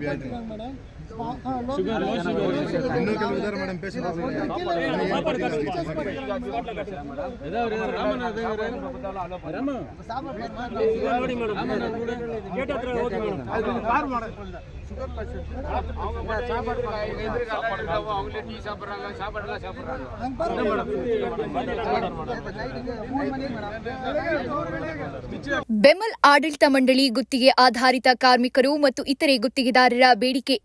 bir yerde. BEML ಆಡಳಿತ ಮಂಡಳಿ ಗುತ್ತಿಗೆ ಆಧಾರಿತ ಕಾರ್ಮಿಕರು ಮತ್ತು ಇತರೆ ಗುತ್ತಿಗೆದಾರರ ಬೇಡಿಕೆ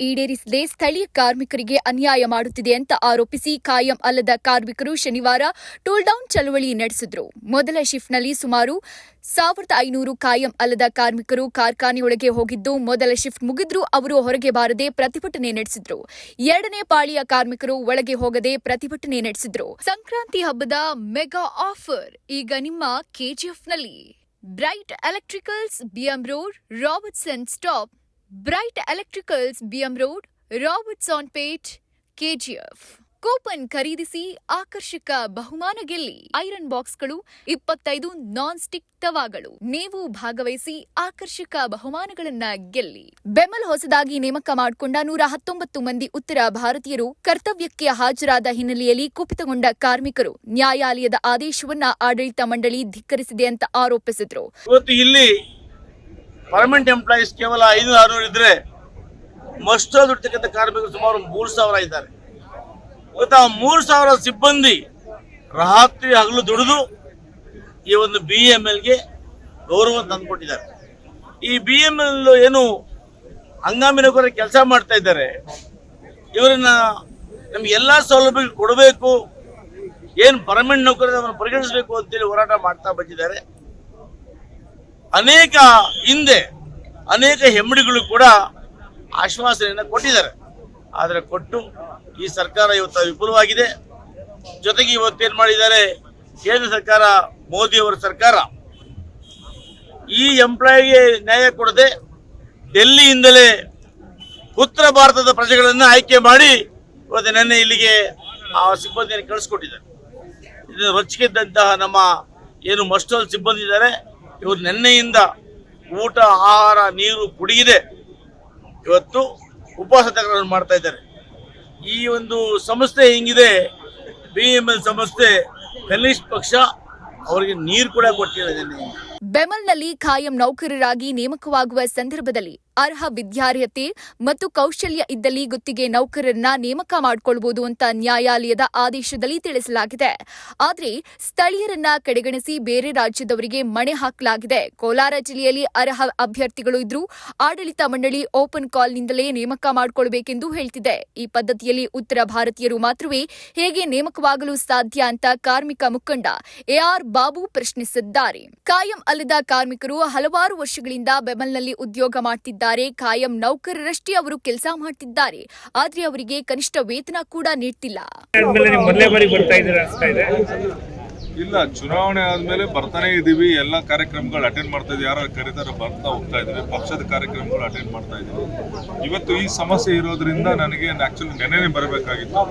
ಈಡೇರಿಸದೆ ಸ್ಥಳೀಯ ಕಾರ್ಮಿಕರಿಗೆ ಅನ್ಯಾಯ ಮಾಡುತ್ತಿದೆ ಅಂತ ಆರೋಪಿಸಿ ಕಾಯಂ ಅಲ್ಲದ ಕಾರ್ಮಿಕರು ಶನಿವಾರ ಟೂಲ್ ಡೌನ್ ಚಳವಳಿ ನಡೆಸಿದ್ರು. ಮೊದಲ ಶಿಫ್ಟ್ನಲ್ಲಿ ಸುಮಾರು ಸಾವಿರದ ಐನೂರು ಕಾಯಂ ಅಲ್ಲದ ಕಾರ್ಮಿಕರು ಕಾರ್ಖಾನೆಯೊಳಗೆ ಹೋಗಿದ್ದು, ಮೊದಲ ಶಿಫ್ಟ್ ಮುಗಿದ್ರೂ ಅವರು ಹೊರಗೆ ಬಾರದೆ ಪ್ರತಿಭಟನೆ ನಡೆಸಿದ್ರು. ಎರಡನೇ ಪಾಳಿಯ ಕಾರ್ಮಿಕರು ಒಳಗೆ ಹೋಗದೆ ಪ್ರತಿಭಟನೆ ನಡೆಸಿದ್ರು. ಸಂಕ್ರಾಂತಿ ಹಬ್ಬದ ಮೆಗಾ ಆಫರ್, ಈಗ ನಿಮ್ಮ ಕೆಜಿಎಫ್ನಲ್ಲಿ. Bright Electricals, BM road Robertson stop. Bright Electricals, BM road Robertsonpet, KGF. Coupon ಖರೀದಿಸಿ ಆಕರ್ಷಕ ಬಹುಮಾನ ಗೆಲ್ಲಿ. ಐರನ್ ಬಾಕ್ಸ್ಗಳು ಇಪ್ಪತ್ತೈದು ನಾನ್ ಸ್ಟಿಕ್ ತವಾಗಳು. ನೀವು ಭಾಗವಹಿಸಿ ಆಕರ್ಷಕ ಬಹುಮಾನಗಳನ್ನ ಗೆಲ್ಲಿ. ಬೆಮಲ್ ಹೊಸದಾಗಿ ನೇಮಕ ಮಾಡಿಕೊಂಡ ನೂರ ಹತ್ತೊಂಬತ್ತು ಮಂದಿ ಉತ್ತರ ಭಾರತೀಯರು ಕರ್ತವ್ಯಕ್ಕೆ ಹಾಜರಾದ ಹಿನ್ನೆಲೆಯಲ್ಲಿ ಕುಪಿತಗೊಂಡ ಕಾರ್ಮಿಕರು ನ್ಯಾಯಾಲಯದ ಆದೇಶವನ್ನ ಆಡಳಿತ ಮಂಡಳಿ ಧಿಕ್ಕರಿಸಿದೆ ಅಂತ ಆರೋಪಿಸಿದ್ರು. ಇಲ್ಲಿ ಪರ್ಮನೆಂಟ್ ಎಂಪ್ಲಾಯೀಸ್ ಕೇವಲ ಐದು ಆರು ಇದ್ರೆ ಮಸ್ಟ್ ದುಡ್ತಕ್ಕಂಥ ಕಾರ್ಮಿಕರು ಸುಮಾರು ಮೂರು ಸಾವಿರ ಇದ್ದಾರೆ. ಇವತ್ತು ಆ ಮೂರು ಸಾವಿರ ಸಿಬ್ಬಂದಿ ರಾತ್ರಿ ಹಗಲು ದುಡಿದು ಈ ಒಂದು ಬಿ ಎಂ ಎಲ್ಗೆ ಗೌರವ ತಂದುಕೊಟ್ಟಿದ್ದಾರೆ. ಈ ಬಿ ಎಂ ಎಲ್ ಏನು ಹಂಗಾಮಿ ಕೆಲಸ ಮಾಡ್ತಾ ಇದ್ದಾರೆ. ಇವರನ್ನ ನಮ್ಗೆ ಎಲ್ಲ ಸೌಲಭ್ಯಗಳು ಕೊಡಬೇಕು. ಏನು ಪರ್ಮನೆಂಟ್ ನೌಕರರನ್ನು ಪರಿಗಣಿಸಬೇಕು ಅಂತೇಳಿ ಹೋರಾಟ ಮಾಡ್ತಾ ಬಂದಿದ್ದಾರೆ. ಅನೇಕ ಹಿಂದೆ ಅನೇಕ ಹೆಮ್ಮಡಿಗಳು ಕೂಡ ಆಶ್ವಾಸನೆಯನ್ನು ಕೊಟ್ಟಿದ್ದಾರೆ. ಆದರೆ ಕೊಟ್ಟು ಈ ಸರ್ಕಾರ ಇವತ್ತು ವಿಫಲವಾಗಿದೆ. ಜೊತೆಗೆ ಇವತ್ತೇನು ಮಾಡಿದ್ದಾರೆ? ಕೇಂದ್ರ ಸರ್ಕಾರ ಮೋದಿಯವರ ಸರ್ಕಾರ ಈ ಎಂಪ್ಲಾಯಿಗೆ ನ್ಯಾಯ ಕೊಡದೆ ಡೆಲ್ಲಿಯಿಂದಲೇ ಉತ್ತರ ಭಾರತದ ಪ್ರಜೆಗಳನ್ನು ಆಯ್ಕೆ ಮಾಡಿ ಇವತ್ತು ನಿನ್ನೆ ಇಲ್ಲಿಗೆ ಆ ಸಿಬ್ಬಂದಿಯನ್ನು ಕಳಿಸ್ಕೊಟ್ಟಿದ್ದಾರೆ. ಇದನ್ನು ರೊಚ್ಚಿಗೆದ್ದಂತಹ ನಮ್ಮ ಏನು ಮಸ್ಟಲ್ ಸಿಬ್ಬಂದಿ ಇದ್ದಾರೆ. ಇವರು ನಿನ್ನೆಯಿಂದ ಊಟ, ಆಹಾರ, ನೀರು ಕುಡಿಯದೆ ಇವತ್ತು ಉಪವಾಸ ತಗಳನ್ನು ಮಾಡ್ತಾ ಇದ್ದಾರೆ. ಈ ಒಂದು ಸಂಸ್ಥೆ ಹೆಂಗಿದೆ? ಬಿ ಎಂ ಎಲ್ ಸಂಸ್ಥೆ, ಕನಿಷ್ಠ ಪಕ್ಷ ಅವರಿಗೆ ನೀರು ಕೂಡ ನಿನ್ನೆ ಬೆಮಲ್ನಲ್ಲಿ ಖಾಯಂ ನೌಕರರಾಗಿ ನೇಮಕವಾಗುವ ಸಂದರ್ಭದಲ್ಲಿ ಅರ್ಹ ವಿದ್ಯಾರ್ಹತೆ ಮತ್ತು ಕೌಶಲ್ಯ ಇದ್ದಲ್ಲಿ ಗುತ್ತಿಗೆ ನೌಕರರನ್ನ ನೇಮಕ ಮಾಡಿಕೊಳ್ಳಬಹುದು ಅಂತ ನ್ಯಾಯಾಲಯದ ಆದೇಶದಲ್ಲಿ ತಿಳಿಸಲಾಗಿದೆ. ಆದರೆ ಸ್ಥಳೀಯರನ್ನ ಕಡೆಗಣಿಸಿ ಬೇರೆ ರಾಜ್ಯದವರಿಗೆ ಮಣೆ ಹಾಕಲಾಗಿದೆ. ಕೋಲಾರ ಜಿಲ್ಲೆಯಲ್ಲಿ ಅರ್ಹ ಅಭ್ಯರ್ಥಿಗಳು ಇದ್ರೂ ಆಡಳಿತ ಮಂಡಳಿ ಓಪನ್ ಕಾಲ್ನಿಂದಲೇ ನೇಮಕ ಮಾಡಿಕೊಳ್ಳಬೇಕೆಂದು ಹೇಳ್ತಿದೆ. ಈ ಪದ್ಧತಿಯಲ್ಲಿ ಉತ್ತರ ಭಾರತೀಯರು ಮಾತ್ರವೇ ಹೇಗೆ ನೇಮಕವಾಗಲು ಸಾಧ್ಯ ಅಂತ ಕಾರ್ಮಿಕ ಮುಖಂಡ ಎಆರ್ ಬಾಬು ಪ್ರಶ್ನಿಸಿದ್ದಾರೆ. ಕಾಯಂ ಅಲ್ಲದ ಕಾರ್ಮಿಕರು ಹಲವಾರು ವರ್ಷಗಳಿಂದ ಬೆಮಲ್ನಲ್ಲಿ ಉದ್ಯೋಗ ಮಾಡ್ತಿದ್ದಾರೆ. ಕಾಯಂ ನೌಕರರಷ್ಟೇ ಅವರು ಕೆಲಸ ಮಾಡ್ತಿದ್ದಾರೆ. ಆದ್ರೆ ಅವರಿಗೆ ಕನಿಷ್ಠ ವೇತನ ಕೂಡ ನೀಡ್ತಿಲ್ಲ. ಆದ್ಮೇಲೆ ನೀವು ಮೊದಲೇ ಬಾರಿ ಬರ್ತಾ ಇದ್ದೀರಾ ಅನಿಸ್ತಾ ಇದೆ? ಇಲ್ಲ ಚುನಾವಣೆ ಆದ್ಮೇಲೆ ಬರ್ತಾನೆ ಇದೀವಿ ಎಲ್ಲ ಕಾರ್ಯಕ್ರಮಗಳು ಅಟೆಂಡ್ ಮಾಡ್ತಾ ಇದ್ದೀವಿ. ಯಾರು ಕರೀತಾರೆ ಬರ್ತಾ ಹೋಗ್ತಾ ಇದೀವಿ ಪಕ್ಷದ ಕಾರ್ಯಕ್ರಮಗಳು ಅಟೆಂಡ್ ಮಾಡ್ತಾ ಇದೀವಿ ಇವತ್ತು ಈ ಸಮಸ್ಯೆ ಇರೋದ್ರಿಂದ ನನಗೆ ಆಕ್ಚುಲಿ ನೆನೆನೆ ಬರಬೇಕಾಗಿತ್ತು.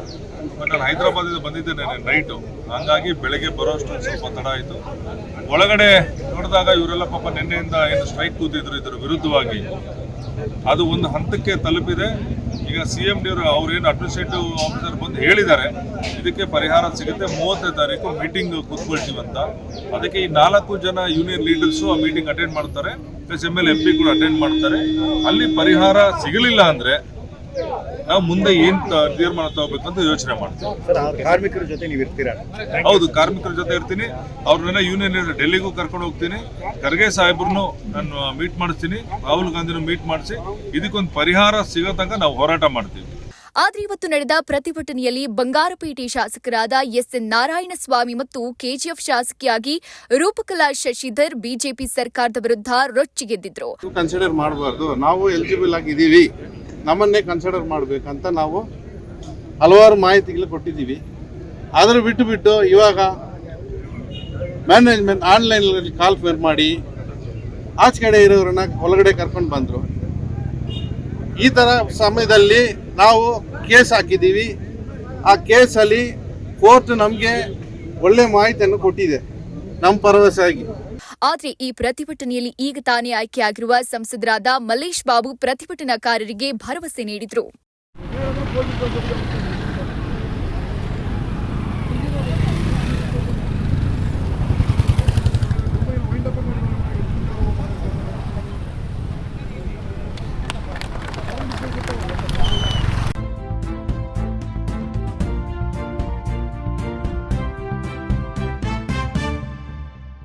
ಬಟ್ ನಾನು ಹೈದರಾಬಾದಿಂದ ಬಂದಿದ್ದೆ ನೆನೆ ನೈಟು ಹಂಗಾಗಿ ಬೆಳಗ್ಗೆ ಬರೋಷ್ಟು ಸ್ವಲ್ಪ ತಡ ಆಯಿತು. ಒಳಗಡೆ ನೋಡಿದಾಗ ಇವರೆಲ್ಲ ಪಾಪ ನಿನ್ನೆಯಿಂದ ಏನು ಸ್ಟ್ರೈಕ್ ಕೂತಿದ್ರು ಇದ್ರ ವಿರುದ್ಧವಾಗಿ. ಅದು ಒಂದು ಹಂತಕ್ಕೆ ತಲುಪಿದೆ. ಈಗ ಸಿ ಎಂ ಡಿ ಅವರು ಅವ್ರೇನು ಅಡ್ಮಿನಿಸ್ಟ್ರೇಟಿವ್ ಆಫೀಸರ್ ಬಂದು ಹೇಳಿದ್ದಾರೆ, ಇದಕ್ಕೆ ಪರಿಹಾರ ಸಿಗುತ್ತೆ. ಮೂವತ್ತನೇ ತಾರೀಕು ಮೀಟಿಂಗ್ ಕೂತ್ಕೊಳ್ತೀವಿ ಅಂತ. ಅದಕ್ಕೆ ಈ ನಾಲ್ಕು ಜನ ಯೂನಿಯನ್ ಲೀಡರ್ಸು ಆ ಮೀಟಿಂಗ್ ಅಟೆಂಡ್ ಮಾಡ್ತಾರೆ. Plus M L M P ಕೂಡ ಅಟೆಂಡ್ ಮಾಡ್ತಾರೆ. ಅಲ್ಲಿ ಪರಿಹಾರ ಸಿಗಲಿಲ್ಲ ಅಂದ್ರೆ ನಾವು ಮುಂದೆ ಏನ್ ತೀರ್ಮಾನ ತಗೋಬೇಕು ಅಂತ ಯೋಚನೆ ಮಾಡ್ತೀವಿ. ಕಾರ್ಮಿಕರ ಜೊತೆ ನೀವು ಇರ್ತೀರಾ? ಹೌದು ಕಾರ್ಮಿಕರ ಜೊತೆ ಇರ್ತೀನಿ. ಅವ್ರನ್ನ ಯೂನಿಯನ್ ಡೆಲ್ಲಿಗೂ ಕರ್ಕೊಂಡು ಹೋಗ್ತೀನಿ. ಖರ್ಗೆ ಸಾಹೇಬ್ರನ್ನು ನಾನು ಮೀಟ್ ಮಾಡಿಸ್ತೀನಿ. ರಾಹುಲ್ ಗಾಂಧಿನ ಮೀಟ್ ಮಾಡಿಸಿ. ಇದಕ್ಕೊಂದು ಪರಿಹಾರ ಸಿಗೋ ತನಕ ನಾವು ಹೋರಾಟ ಮಾಡ್ತೀವಿ. ಆದ್ರೆ ಇವತ್ತು ನಡೆದ ಪ್ರತಿಭಟನೆಯಲ್ಲಿ ಬಂಗಾರಪೇಟೆ ಶಾಸಕರಾದ ಎಸ್ಎನ್ ನಾರಾಯಣಸ್ವಾಮಿ ಮತ್ತು ಕೆಜಿಎಫ್ ಶಾಸಕಿಯಾಗಿ ರೂಪಕಲಾ ಶಶಿಧರ್ ಬಿಜೆಪಿ ಸರ್ಕಾರದ ವಿರುದ್ಧ ರೊಚ್ಚಿಗೆದ್ದಿದ್ರು. ಕನ್ಸಿಡರ್ ಮಾಡಬಾರ್ದು. ನಾವು ಎಲಿಜಿಬಲ್ ಆಗಿದ್ದೀವಿ ನಮ್ಮನ್ನೇ ಕನ್ಸಿಡರ್ ಮಾಡಬೇಕಂತ ನಾವು ಹಲವಾರು ಮಾಹಿತಿಗಳು ಕೊಟ್ಟಿದ್ದೀವಿ. ಆದರೆ ಬಿಟ್ಟು ಬಿಟ್ಟು ಇವಾಗ ಮ್ಯಾನೇಜ್ಮೆಂಟ್ ಆನ್ಲೈನಲ್ಲಿ ಕಾಲ್ ಫೇರ್ ಮಾಡಿ ಆಚೆ ಕಡೆ ಇರೋರನ್ನ ಒಳಗಡೆ ಕರ್ಕೊಂಡು ಬಂದರು. ಈ ಥರ ಸಮಯದಲ್ಲಿ ನಾವು ಕೇಸ್ ಹಾಕಿದ್ದೀವಿ. ಆ ಕೇಸಲ್ಲಿ ಕೋರ್ಟ್ ನಮಗೆ ಒಳ್ಳೆ ಮಾಹಿತಿಯನ್ನು ಕೊಟ್ಟಿದೆ. ನಮ್ಮ ಪರವಶಾಗಿ ಆದರೆ ಈ ಪ್ರತಿಭಟನೆಯಲ್ಲಿ ಈಗ ತಾನೇ ಆಯ್ಕೆಯಾಗಿರುವ ಸಂಸದರಾದ ಮಲ್ಲೇಶ್ ಬಾಬು ಪ್ರತಿಭಟನಾಕಾರರಿಗೆ ಭರವಸೆ ನೀಡಿದರು.